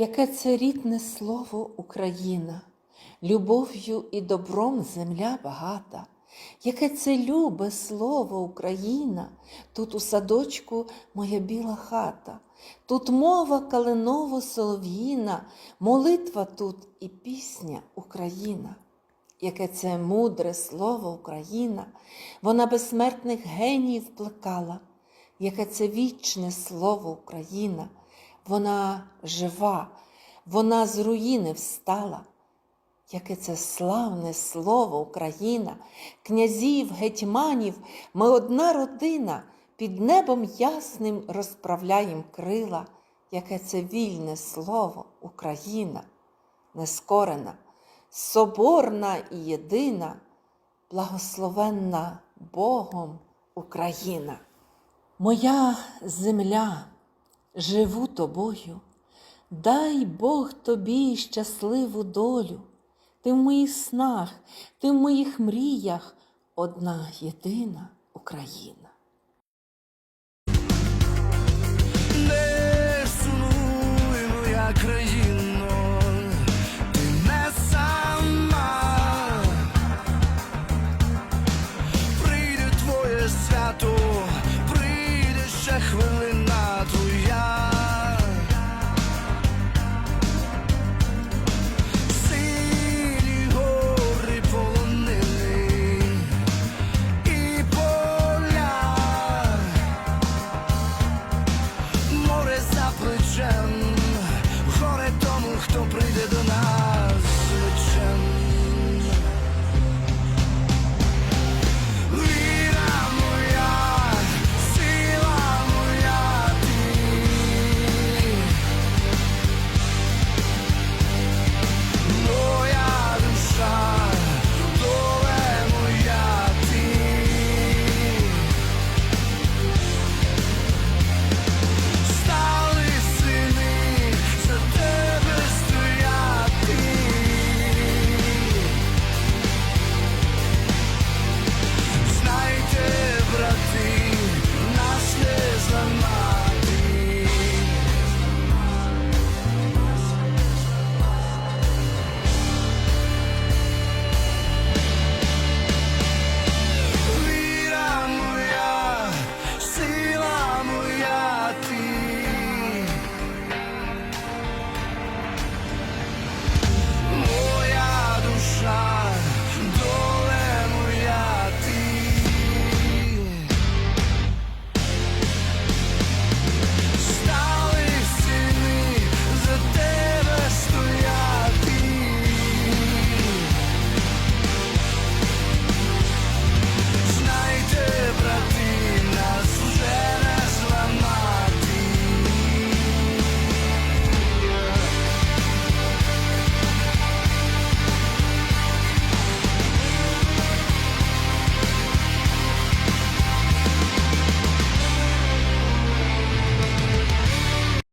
Яке це рідне слово Україна, любов'ю і добром земля багата, яке це любе слово Україна, тут у садочку моя біла хата, тут мова калиново солов'їна, молитва тут і пісня Україна. Яке це мудре слово Україна, вона безсмертних геніїв плекала, яке це вічне слово Україна, вона жива, вона з руїни встала. Яке це славне слово Україна, князів, гетьманів, ми одна родина, під небом ясним розправляєм крила, яке це вільне слово Україна, нескорена, соборна і єдина, благословенна Богом Україна. Моя земля, живу тобою, дай Бог тобі щасливу долю. Ти в моїх снах, ти в моїх мріях одна єдина Україна.